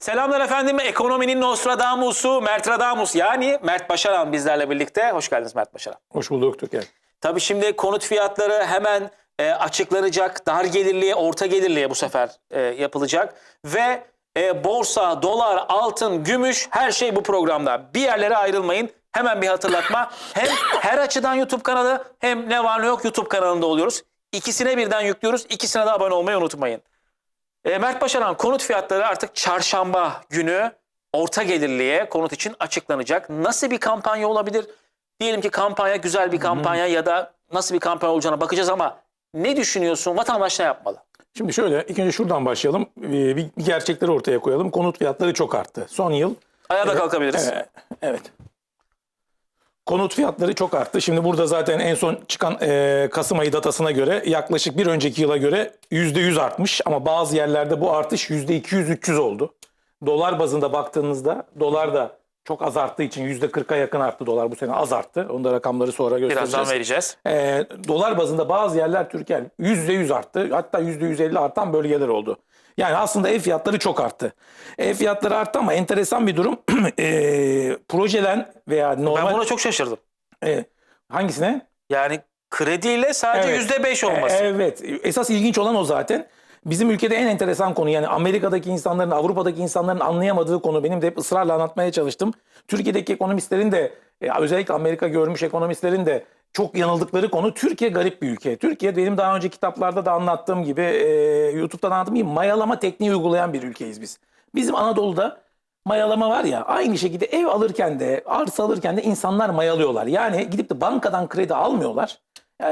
Selamlar efendim. Ekonominin Nostradamus'u Mert Radamus yani Mert Başaran bizlerle birlikte. Hoş geldiniz Mert Başaran. Hoş bulduk Türker. Tabii şimdi konut fiyatları hemen e, açıklanacak. Dar gelirliye, orta gelirliye bu sefer e, yapılacak. Ve e, borsa, dolar, altın, gümüş her şey bu programda. Bir yerlere ayrılmayın. Hemen bir hatırlatma. Hem her açıdan YouTube kanalı hem ne var ne yok YouTube kanalında oluyoruz. İkisine birden yüklüyoruz. İkisine de abone olmayı unutmayın. E, Mert Başaran konut fiyatları artık çarşamba günü orta gelirliye konut için açıklanacak. Nasıl bir kampanya olabilir? Diyelim ki kampanya güzel bir kampanya ya da nasıl bir kampanya olacağına bakacağız ama ne düşünüyorsun? Vatandaş ne yapmalı? Şimdi şöyle ilk önce şuradan başlayalım. Bir, bir gerçekleri ortaya koyalım. Konut fiyatları çok arttı. Son yıl Ayağa da kalkabiliriz. Ee, evet. Konut fiyatları çok arttı. Şimdi burada zaten en son çıkan e, Kasım ayı datasına göre yaklaşık bir önceki yıla göre %100 artmış. Ama bazı yerlerde bu artış %200-300 oldu. Dolar bazında baktığınızda dolar da çok az arttığı için %40'a yakın arttı dolar bu sene az arttı. Onu da rakamları sonra göstereceğiz. Birazdan vereceğiz. E, dolar bazında bazı yerler Türkiye %100 arttı. Hatta %150 artan bölgeler oldu. Yani aslında ev fiyatları çok arttı. Ev fiyatları arttı ama enteresan bir durum. e, projelen veya normal... Ben buna çok şaşırdım. e, hangisine? Yani krediyle sadece Evet. yüzde beş olması. E, evet. Esas ilginç olan o zaten. Bizim ülkede en enteresan konu yani Amerika'daki insanların, Avrupa'daki insanların anlayamadığı konu. Benim de hep ısrarla anlatmaya çalıştım. Türkiye'deki ekonomistlerin de e, özellikle Amerika görmüş ekonomistlerin de çok yanıldıkları konu Türkiye garip bir ülke. Türkiye benim daha önce kitaplarda da anlattığım gibi e, YouTube'da da anlattığım gibi mayalama tekniği uygulayan bir ülkeyiz biz. Bizim Anadolu'da mayalama var ya aynı şekilde ev alırken de arsa alırken de insanlar mayalıyorlar. Yani gidip de bankadan kredi almıyorlar. E,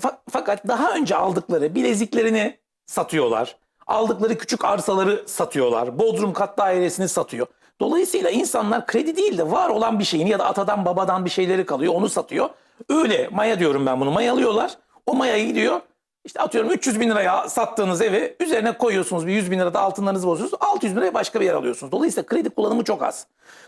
fa- fakat daha önce aldıkları bileziklerini satıyorlar. Aldıkları küçük arsaları satıyorlar. Bodrum kat dairesini satıyor. Dolayısıyla insanlar kredi değil de var olan bir şeyini ya da atadan babadan bir şeyleri kalıyor onu satıyor. Öyle maya diyorum ben bunu mayalıyorlar. O maya gidiyor işte atıyorum 300 bin liraya sattığınız evi üzerine koyuyorsunuz bir 100 bin lirada altınlarınızı bozuyorsunuz. 600 bin liraya başka bir yer alıyorsunuz. Dolayısıyla kredi kullanımı çok az.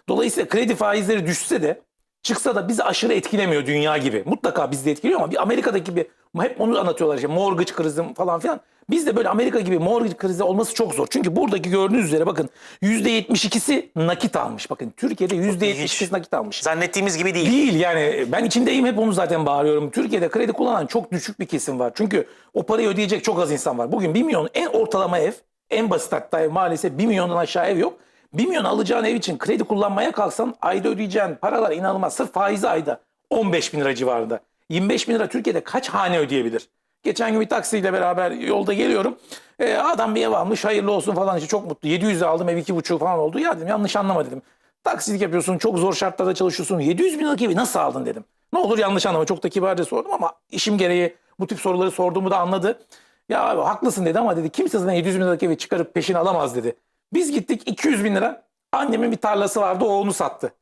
Dolayısıyla kredi faizleri düşse de çıksa da bizi aşırı etkilemiyor dünya gibi. Mutlaka bizi de etkiliyor ama bir Amerika'daki gibi hep onu anlatıyorlar işte mortgage krizi falan filan. Bizde böyle Amerika gibi mortgage krizi olması çok zor. Çünkü buradaki gördüğünüz üzere bakın %72'si nakit almış. Bakın Türkiye'de %72'si nakit almış. Zannettiğimiz gibi değil. Değil yani ben içindeyim hep onu zaten bağırıyorum. Türkiye'de kredi kullanan çok düşük bir kesim var. Çünkü o parayı ödeyecek çok az insan var. Bugün 1 milyon en ortalama ev en basit hatta ev maalesef 1 milyondan aşağı ev yok. 1 milyon alacağın ev için kredi kullanmaya kalksan ayda ödeyeceğin paralar inanılmaz. Sırf faizi ayda 15 bin lira civarında. 25 bin lira Türkiye'de kaç hane ödeyebilir? Geçen gün bir taksiyle beraber yolda geliyorum. Ee, adam bir ev almış hayırlı olsun falan işte çok mutlu. 700 aldım ev 2,5 falan oldu. Ya dedim yanlış anlama dedim. Taksicilik yapıyorsun çok zor şartlarda çalışıyorsun. 700 bin liralık evi nasıl aldın dedim. Ne olur yanlış anlama çok da kibarca sordum ama işim gereği bu tip soruları sorduğumu da anladı. Ya abi haklısın dedi ama dedi kimse zaten 700 bin liralık evi çıkarıp peşin alamaz dedi. Biz gittik 200 bin lira. Annemin bir tarlası vardı o onu sattı.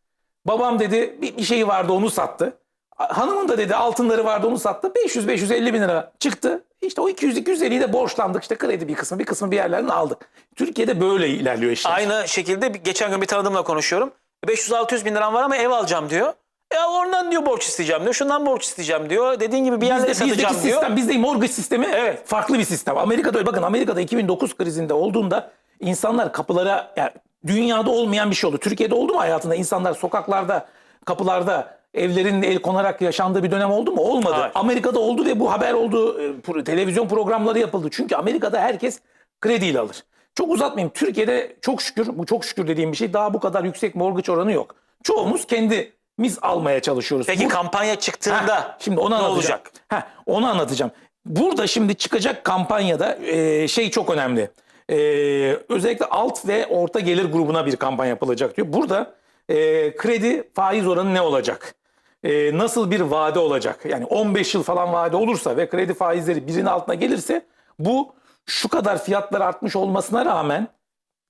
Babam dedi bir, bir şeyi vardı onu sattı. Hanımın da dedi altınları vardı onu sattı. 500-550 bin lira çıktı. İşte o 200-250'yi de borçlandık. İşte kredi bir kısmı bir kısmı bir yerlerden aldık. Türkiye'de böyle ilerliyor işler. Aynı şekilde geçen gün bir tanıdığımla konuşuyorum. 500-600 bin liram var ama ev alacağım diyor. Ya oradan diyor borç isteyeceğim diyor. Şundan borç isteyeceğim diyor. Dediğin gibi bir yerlere Bizde, bizdeki satacağım diyor. sistem, bizde mortgage sistemi Evet. farklı bir sistem. Amerika'da öyle. Bakın Amerika'da 2009 krizinde olduğunda insanlar kapılara yani dünyada olmayan bir şey oldu. Türkiye'de oldu mu hayatında insanlar sokaklarda, kapılarda evlerin el konarak yaşandığı bir dönem oldu mu? Olmadı. Hayır. Amerika'da oldu ve bu haber oldu. e, Televizyon programları yapıldı. Çünkü Amerika'da herkes krediyle alır. Çok uzatmayayım. Türkiye'de çok şükür, bu çok şükür dediğim bir şey daha bu kadar yüksek mortgage oranı yok. Çoğumuz kendimiz almaya çalışıyoruz. Peki Bu- kampanya çıktığında Heh, şimdi onu ne olacak? Heh, onu anlatacağım. Burada şimdi çıkacak kampanyada e, şey çok önemli. E, özellikle alt ve orta gelir grubuna bir kampanya yapılacak diyor. Burada e, kredi faiz oranı ne olacak? E, nasıl bir vade olacak? Yani 15 yıl falan vade olursa ve kredi faizleri birinin altına gelirse bu şu kadar fiyatlar artmış olmasına rağmen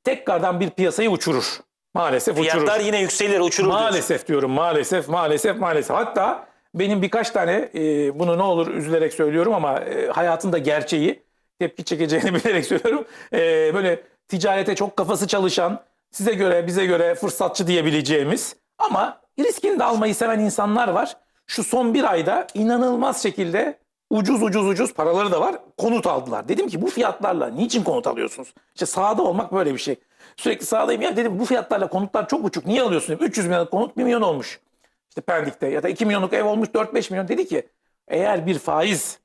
tekrardan bir piyasayı uçurur. Maalesef uçurur. Fiyatlar yine yükselir, uçurur diyorsun. Maalesef diyorum maalesef maalesef maalesef. Hatta benim birkaç tane e, bunu ne olur üzülerek söylüyorum ama e, hayatın da gerçeği tepki çekeceğini bilerek söylüyorum. E, böyle ticarete çok kafası çalışan size göre bize göre fırsatçı diyebileceğimiz ama riskini de almayı seven insanlar var. Şu son bir ayda inanılmaz şekilde ucuz ucuz ucuz paraları da var konut aldılar. Dedim ki bu fiyatlarla niçin konut alıyorsunuz? İşte sahada olmak böyle bir şey. Sürekli sağdayım. Ya dedim bu fiyatlarla konutlar çok uçuk. Niye alıyorsun? Dedim. 300 milyonluk konut 1 milyon olmuş. İşte Pendik'te ya da 2 milyonluk ev olmuş 4-5 milyon. Dedi ki eğer bir faiz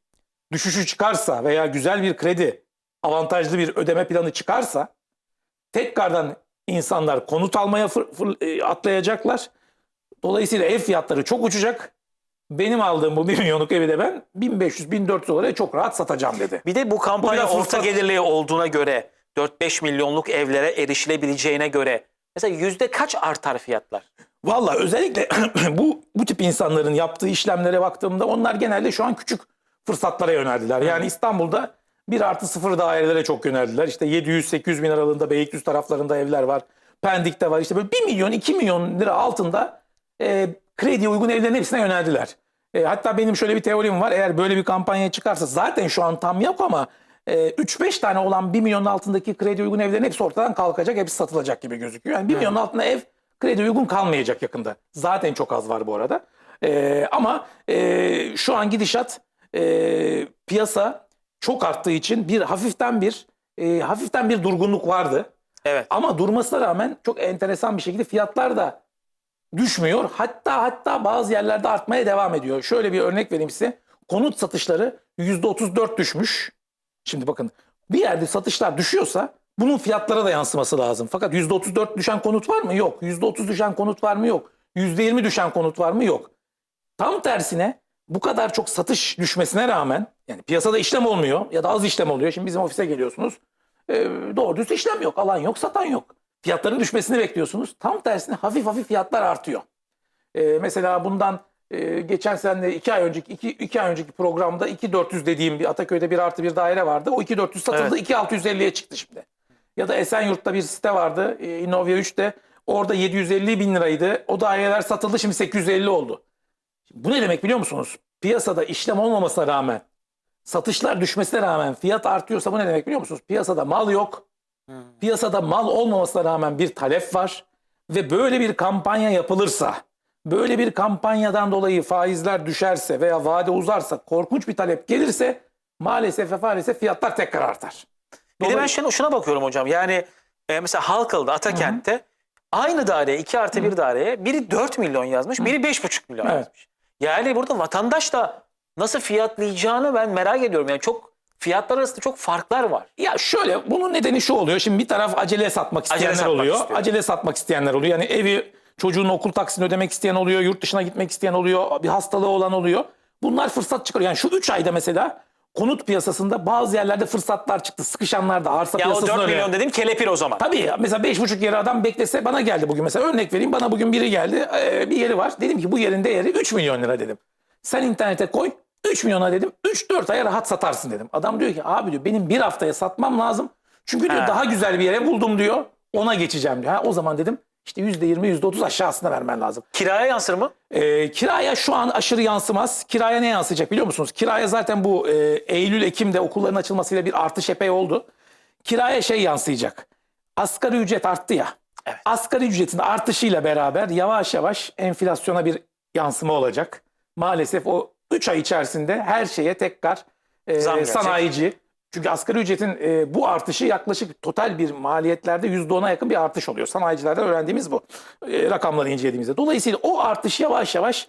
düşüşü çıkarsa veya güzel bir kredi avantajlı bir ödeme planı çıkarsa tekrardan insanlar konut almaya fır- fır- e, atlayacaklar. Dolayısıyla ev fiyatları çok uçacak. Benim aldığım bu 1 milyonluk evi de ben 1500-1400 dolara çok rahat satacağım dedi. Bir de bu kampanya orta fırsat- gelirli olduğuna göre 4-5 milyonluk evlere erişilebileceğine göre mesela yüzde kaç artar fiyatlar? Valla özellikle bu bu tip insanların yaptığı işlemlere baktığımda onlar genelde şu an küçük fırsatlara yöneldiler. Yani İstanbul'da 1 artı 0 dairelere çok yöneldiler. İşte 700-800 bin aralığında Beylikdüzü taraflarında evler var. Pendik'te var. İşte böyle 1 milyon 2 milyon lira altında e, krediye uygun evlerin hepsine yöneldiler. E, hatta benim şöyle bir teorim var. Eğer böyle bir kampanya çıkarsa zaten şu an tam yok ama e, 3-5 tane olan 1 milyonun altındaki kredi uygun evlerin hepsi ortadan kalkacak. Hepsi satılacak gibi gözüküyor. Yani 1 milyonun altında ev kredi uygun kalmayacak yakında. Zaten çok az var bu arada. E, ama e, şu an gidişat e, piyasa çok arttığı için bir hafiften bir e, hafiften bir durgunluk vardı. Evet. Ama durmasına rağmen çok enteresan bir şekilde fiyatlar da düşmüyor. Hatta hatta bazı yerlerde artmaya devam ediyor. Şöyle bir örnek vereyim size. Konut satışları %34 düşmüş. Şimdi bakın bir yerde satışlar düşüyorsa bunun fiyatlara da yansıması lazım. Fakat %34 düşen konut var mı? Yok. %30 düşen konut var mı? Yok. %20 düşen konut var mı? Yok. Tam tersine bu kadar çok satış düşmesine rağmen yani piyasada işlem olmuyor ya da az işlem oluyor. Şimdi bizim ofise geliyorsunuz. Ee, doğru düz işlem yok. Alan yok, satan yok. Fiyatların düşmesini bekliyorsunuz. Tam tersine hafif hafif fiyatlar artıyor. Ee, mesela bundan e, geçen sene iki ay önceki iki, iki ay önceki programda 2400 dediğim bir Ataköy'de bir artı bir daire vardı. O 2400 satıldı. 2650'ye çıktı şimdi. Ya da Esenyurt'ta bir site vardı. E, Innovia 3'te. Orada 750 bin liraydı. O daireler satıldı. Şimdi 850 oldu. Bu ne demek biliyor musunuz? Piyasada işlem olmamasına rağmen, satışlar düşmesine rağmen fiyat artıyorsa bu ne demek biliyor musunuz? Piyasada mal yok. Piyasada mal olmamasına rağmen bir talep var. Ve böyle bir kampanya yapılırsa, böyle bir kampanyadan dolayı faizler düşerse veya vade uzarsa, korkunç bir talep gelirse maalesef ve maalesef fiyatlar tekrar artar. Bir de ben şuna, şuna bakıyorum hocam. Yani e, mesela Halkalı'da, Atakent'te aynı daireye, 2 artı 1 daireye biri 4 milyon yazmış, biri 5,5 milyon Evet. yazmış. Yani burada vatandaş da nasıl fiyatlayacağını ben merak ediyorum. Yani çok fiyatlar arasında çok farklar var. Ya şöyle bunun nedeni şu oluyor. Şimdi bir taraf acele satmak Acele isteyenler satmak oluyor. istiyor. Acele satmak isteyenler oluyor. Yani evi çocuğun okul taksini ödemek isteyen oluyor. Yurt dışına gitmek isteyen oluyor. Bir hastalığı olan oluyor. Bunlar fırsat çıkarıyor. Yani şu 3 ayda mesela konut piyasasında bazı yerlerde fırsatlar çıktı. Sıkışanlar da arsa Ya o piyasasında 4 öyle. milyon dediğim kelepir o zaman. Tabii ya, mesela 5,5 yere adam beklese bana geldi bugün mesela örnek vereyim bana bugün biri geldi ee, bir yeri var dedim ki bu yerin değeri 3 milyon lira dedim. Sen internete koy 3 milyona dedim 3-4 aya rahat satarsın dedim. Adam diyor ki abi diyor benim bir haftaya satmam lazım. Çünkü diyor Ha. daha güzel bir yere buldum diyor ona geçeceğim diyor. Ha, o zaman dedim işte %20 %30 aşağısına vermen lazım. Kiraya yansır mı? Ee, kiraya şu an aşırı yansımaz. Kiraya ne yansıyacak biliyor musunuz? Kiraya zaten bu e, Eylül-Ekim'de okulların açılmasıyla bir artış epey oldu. Kiraya şey yansıyacak. Asgari ücret arttı ya. Evet. Asgari ücretin artışıyla beraber yavaş yavaş enflasyona bir yansıma olacak. Maalesef o 3 ay içerisinde her şeye tekrar e, Zam gelecek. sanayici. Çünkü asgari ücretin e, bu artışı yaklaşık total bir maliyetlerde %10'a yakın bir artış oluyor. Sanayicilerden öğrendiğimiz bu e, rakamları incelediğimizde. Dolayısıyla o artış yavaş yavaş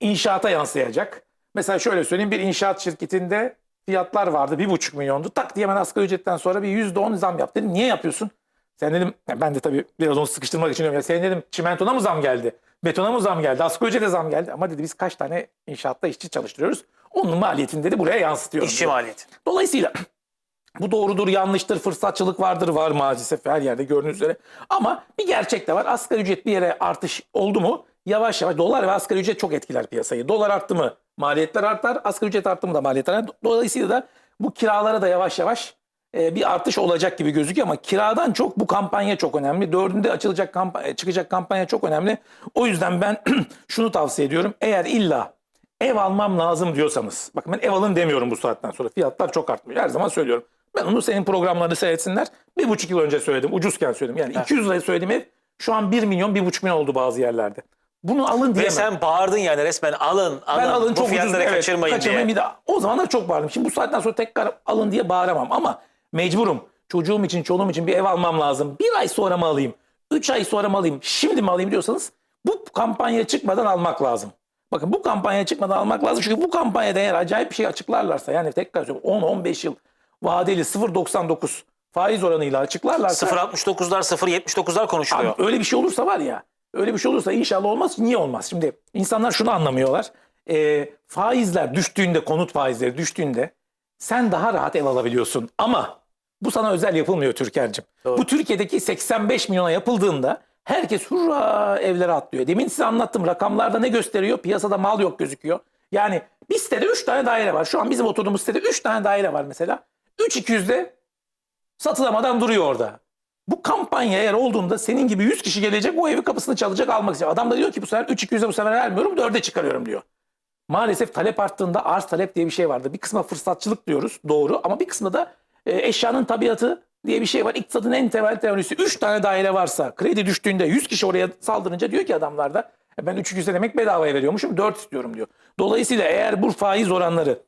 inşaata yansıyacak. Mesela şöyle söyleyeyim bir inşaat şirketinde fiyatlar vardı 1,5 milyondu. Tak diye hemen asgari ücretten sonra bir %10 zam yap dedim. Niye yapıyorsun? Sen dedim ben de tabii biraz onu sıkıştırmak için diyorum. Ya senin dedim çimentona mı zam geldi? Betona mı zam geldi? Asgari ücrete zam geldi. Ama dedi biz kaç tane inşaatta işçi çalıştırıyoruz. Onun maliyetini dedi buraya yansıtıyorum. İşçi maliyeti. Dolayısıyla bu doğrudur, yanlıştır, fırsatçılık vardır, var maalesef her yerde gördüğünüz üzere. Ama bir gerçek de var. Asgari ücret bir yere artış oldu mu yavaş yavaş dolar ve asgari ücret çok etkiler piyasayı. Dolar arttı mı maliyetler artar, asgari ücret arttı mı da maliyetler artar. Dolayısıyla da bu kiralara da yavaş yavaş e, bir artış olacak gibi gözüküyor ama kiradan çok bu kampanya çok önemli. Dördünde açılacak kampanya, çıkacak kampanya çok önemli. O yüzden ben şunu tavsiye ediyorum. Eğer illa ev almam lazım diyorsanız. Bakın ben ev alın demiyorum bu saatten sonra. Fiyatlar çok artmıyor. Her zaman söylüyorum. Ben onu senin programlarını seyretsinler. Bir buçuk yıl önce söyledim. Ucuzken söyledim. Yani 200 liraya söylediğim ev şu an 1 milyon, 1,5 milyon oldu bazı yerlerde. Bunu alın Ve diyemem. sen bağırdın yani resmen alın, alın. Ben alın bu çok ucuz. fiyatları evet, kaçırmayın, kaçırmayın diye. bir daha. O zamanlar çok bağırdım. Şimdi bu saatten sonra tekrar alın diye bağıramam ama mecburum. çocuğum için, çoluğum için bir ev almam lazım. Bir ay sonra mı alayım? Üç ay sonra mı alayım? Şimdi mi alayım diyorsanız bu kampanya çıkmadan almak lazım. Bakın bu kampanya çıkmadan almak lazım. Çünkü bu kampanyada eğer acayip bir şey açıklarlarsa yani tekrar söylüyorum 10-15 yıl vadeli 0.99 faiz oranıyla açıklarlarsa 0.69'lar 0.79'lar konuşuluyor. Abi öyle bir şey olursa var ya öyle bir şey olursa inşallah olmaz. Niye olmaz? Şimdi insanlar şunu anlamıyorlar. Ee, faizler düştüğünde konut faizleri düştüğünde sen daha rahat ev alabiliyorsun. Ama bu sana özel yapılmıyor Türker'cim. Bu Türkiye'deki 85 milyona yapıldığında herkes hurra evlere atlıyor. Demin size anlattım rakamlarda ne gösteriyor? Piyasada mal yok gözüküyor. Yani bir sitede 3 tane daire var. Şu an bizim oturduğumuz sitede 3 tane daire var mesela. 3.200'de satılamadan duruyor orada. Bu kampanya eğer olduğunda senin gibi 100 kişi gelecek o evi kapısını çalacak almak için. Adam da diyor ki bu sefer 3-200'e bu sefer vermiyorum 4'e çıkarıyorum diyor. Maalesef talep arttığında arz talep diye bir şey vardı. Bir kısmına fırsatçılık diyoruz doğru ama bir kısmında da e, eşyanın tabiatı diye bir şey var. İktisadın en temel teorisi 3 tane daire varsa kredi düştüğünde 100 kişi oraya saldırınca diyor ki adamlar da "E, ben 3-200'e demek bedavaya veriyormuşum 4 istiyorum diyor. Dolayısıyla eğer bu faiz oranları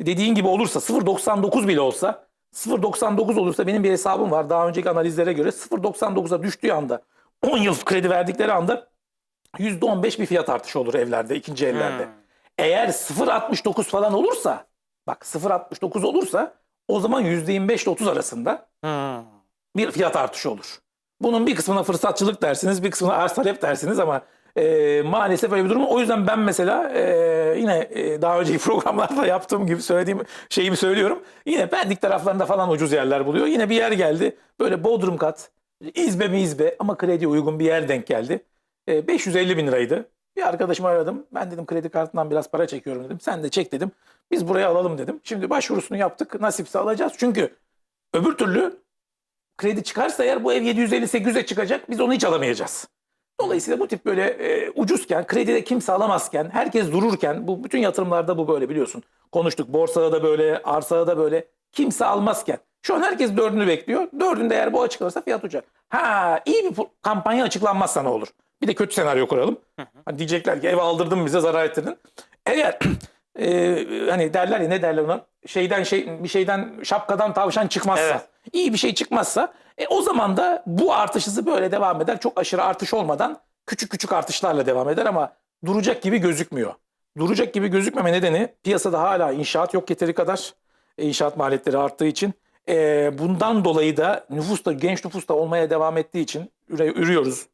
dediğin gibi olursa 0.99 bile olsa 0.99 olursa benim bir hesabım var. Daha önceki analizlere göre 0.99'a düştüğü anda 10 yıl kredi verdikleri anda %15 bir fiyat artışı olur evlerde, ikinci evlerde. Hmm. Eğer 0.69 falan olursa bak 0.69 olursa o zaman %25 ile 30 arasında Hmm. bir fiyat artışı olur. Bunun bir kısmına fırsatçılık dersiniz, bir kısmına arz talep dersiniz ama e, maalesef öyle bir durum. O yüzden ben mesela e, yine e, daha önceki programlarda yaptığım gibi söylediğim şeyimi söylüyorum. Yine Pendik taraflarında falan ucuz yerler buluyor. Yine bir yer geldi. Böyle Bodrum kat, izbe mi izbe ama krediye uygun bir yer denk geldi. E, 550 bin liraydı. Bir arkadaşımı aradım. Ben dedim kredi kartından biraz para çekiyorum dedim. Sen de çek dedim. Biz buraya alalım dedim. Şimdi başvurusunu yaptık. Nasipse alacağız. Çünkü öbür türlü kredi çıkarsa eğer bu ev 750-800'e çıkacak biz onu hiç alamayacağız. Dolayısıyla bu tip böyle e, ucuzken, kredide kimse alamazken, herkes dururken, bu bütün yatırımlarda bu böyle biliyorsun. Konuştuk borsada da böyle, arsada da böyle kimse almazken. Şu an herkes dördünü bekliyor. Dördünde eğer bu açıklanırsa fiyat uçar. Ha iyi bir kampanya açıklanmazsa ne olur? Bir de kötü senaryo kuralım. Hani diyecekler ki ev aldırdın bize zarar ettirdin. Eğer e, hani derler ya ne derler ona? Şeyden şey bir şeyden şapkadan tavşan çıkmazsa, Evet. iyi bir şey çıkmazsa e, o zaman da bu artış hızı böyle devam eder. Çok aşırı artış olmadan küçük küçük artışlarla devam eder ama duracak gibi gözükmüyor. Duracak gibi gözükmeme nedeni piyasada hala inşaat yok yeteri kadar. E, İnşaat maliyetleri arttığı için. E, bundan dolayı da nüfus da genç nüfus da olmaya devam ettiği için üre, ürüyoruz.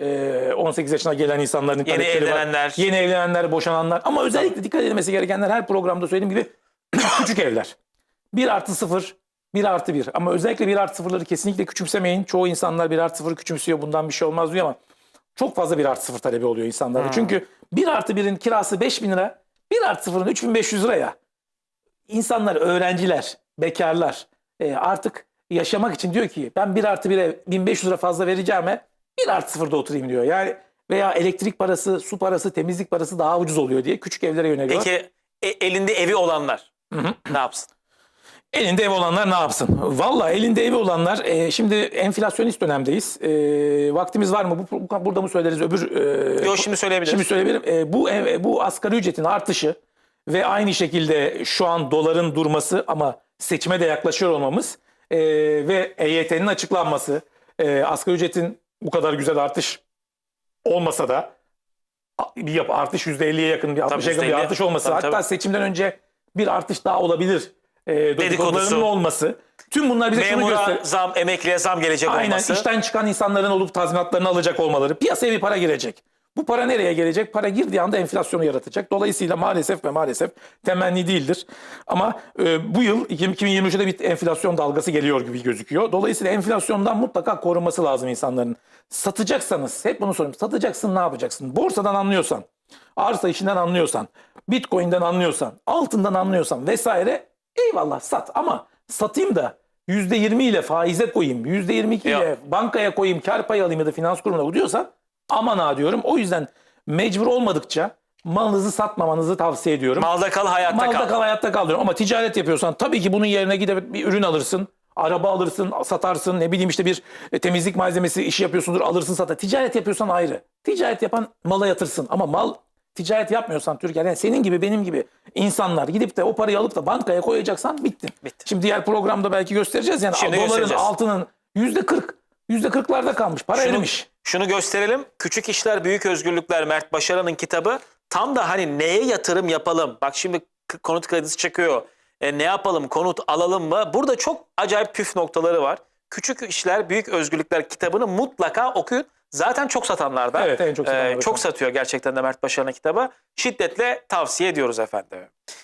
E, 18 yaşına gelen insanların Yeni talepleri var. evlenenler. Yeni evlenenler, boşananlar. Ama özellikle dikkat edilmesi gerekenler her programda söylediğim gibi küçük evler. 1 artı 0, 1 artı 1. Ama özellikle 1 artı 0'ları kesinlikle küçümsemeyin. Çoğu insanlar 1 artı 0'ı küçümsüyor. Bundan bir şey olmaz diyor ama çok fazla 1 artı 0 talebi oluyor insanlarda. Çünkü 1 artı 1'in kirası 5000 lira, 1 artı 0'ın 3500 lira ya. İnsanlar, öğrenciler, bekarlar e, artık yaşamak için diyor ki ben 1 artı 1'e 1500 lira fazla vereceğime 1 artı 0'da oturayım diyor. Yani veya elektrik parası, su parası, temizlik parası daha ucuz oluyor diye küçük evlere yöneliyor. Peki e- elinde evi olanlar ne yapsın? Elinde ev olanlar ne yapsın? Valla elinde evi olanlar e, şimdi enflasyonist dönemdeyiz. E, vaktimiz var mı? Bu, bu- burada mı söyleriz? Öbür e, Yok şimdi söyleyebiliriz. Şimdi söyleyebilirim. E, bu ev- bu asgari ücretin artışı ve aynı şekilde şu an doların durması ama seçime de yaklaşıyor olmamız e, ve EYT'nin açıklanması, e, asgari ücretin bu kadar güzel artış olmasa da bir yap artış %50'ye yakın bir 60'a yakın bir %50. artış olması Tabii, hatta tabii. seçimden önce bir artış daha olabilir. E, dedikodularının Dedikodusu. olması. Tüm bunlar bize şunu Memura gösteriyor. zam, emekliye zam gelecek Aynen olması. işten çıkan insanların olup tazminatlarını alacak olmaları. Piyasaya bir para girecek. Bu para nereye gelecek? Para girdiği anda enflasyonu yaratacak. Dolayısıyla maalesef ve maalesef temenni değildir. Ama e, bu yıl 2023'de bir enflasyon dalgası geliyor gibi gözüküyor. Dolayısıyla enflasyondan mutlaka korunması lazım insanların. Satacaksanız, hep bunu soruyorum. Satacaksın ne yapacaksın? Borsadan anlıyorsan, arsa işinden anlıyorsan, bitcoin'den anlıyorsan, altından anlıyorsan vesaire eyvallah sat. Ama satayım da %20 ile faize koyayım, %22 ile bankaya koyayım, kar payı alayım ya da finans kurumuna diyorsan aman ha diyorum. O yüzden mecbur olmadıkça malınızı satmamanızı tavsiye ediyorum. Malda kal hayatta Malda kal. kal hayatta kal diyorum. Ama ticaret yapıyorsan tabii ki bunun yerine gidip bir ürün alırsın. Araba alırsın, satarsın. Ne bileyim işte bir e, temizlik malzemesi işi yapıyorsundur, alırsın satar. Ticaret yapıyorsan ayrı. Ticaret yapan mala yatırsın. Ama mal ticaret yapmıyorsan Türkiye'de yani senin gibi benim gibi insanlar gidip de o parayı alıp da bankaya koyacaksan bittin. Bitti. Şimdi diğer programda belki göstereceğiz yani Şimdi doların altının yüzde kırk yüzde kırklarda kalmış. Para Şunu, erimiş. şunu gösterelim. Küçük İşler Büyük Özgürlükler Mert Başaran'ın kitabı tam da hani neye yatırım yapalım? Bak şimdi konut kredisi çekiyor. E, ne yapalım? Konut alalım mı? Burada çok acayip püf noktaları var. Küçük İşler Büyük Özgürlükler kitabını mutlaka okuyun. Zaten çok satanlarda. Evet, en çok satanlarda. çok satıyor gerçekten de Mert Başaran'ın kitabı. Şiddetle tavsiye ediyoruz efendim.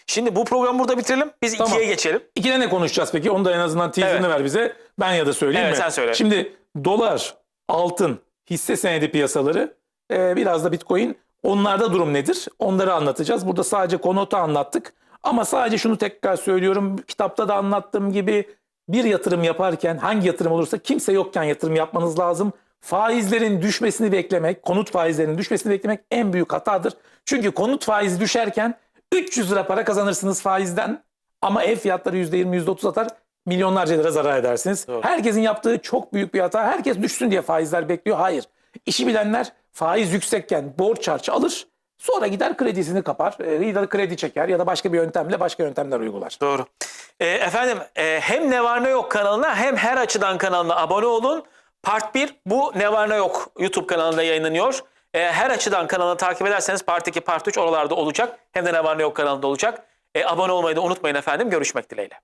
Şimdi bu programı burada bitirelim. Biz Tamam. ikiye geçelim. İkide ne konuşacağız peki? Onu da en azından teaserını Evet. ver bize. Ben ya da söyleyeyim Evet, mi? sen söyle. Şimdi dolar, altın, hisse senedi piyasaları, e, biraz da bitcoin. Onlarda durum nedir? Onları anlatacağız. Burada sadece konutu anlattık. Ama sadece şunu tekrar söylüyorum. Kitapta da anlattığım gibi bir yatırım yaparken hangi yatırım olursa kimse yokken yatırım yapmanız lazım. Faizlerin düşmesini beklemek, konut faizlerinin düşmesini beklemek en büyük hatadır. Çünkü konut faizi düşerken 300 lira para kazanırsınız faizden ama ev fiyatları %20, %30 atar. Milyonlarca lira zarar edersiniz. Doğru. Herkesin yaptığı çok büyük bir hata. Herkes düşsün diye faizler bekliyor. Hayır. İşi bilenler faiz yüksekken borç harç alır. Sonra gider kredisini kapar. e, Ya da kredi çeker ya da başka bir yöntemle başka yöntemler uygular. Doğru. E, efendim e, hem Ne Var Ne Yok kanalına hem Her Açıdan kanalına abone olun. Part 1 bu Ne Var Ne Yok YouTube kanalında yayınlanıyor. E, her Açıdan kanalını takip ederseniz Part 2, Part 3 oralarda olacak. Hem de Ne Var Ne Yok kanalında olacak. E, abone olmayı da unutmayın efendim. Görüşmek dileğiyle.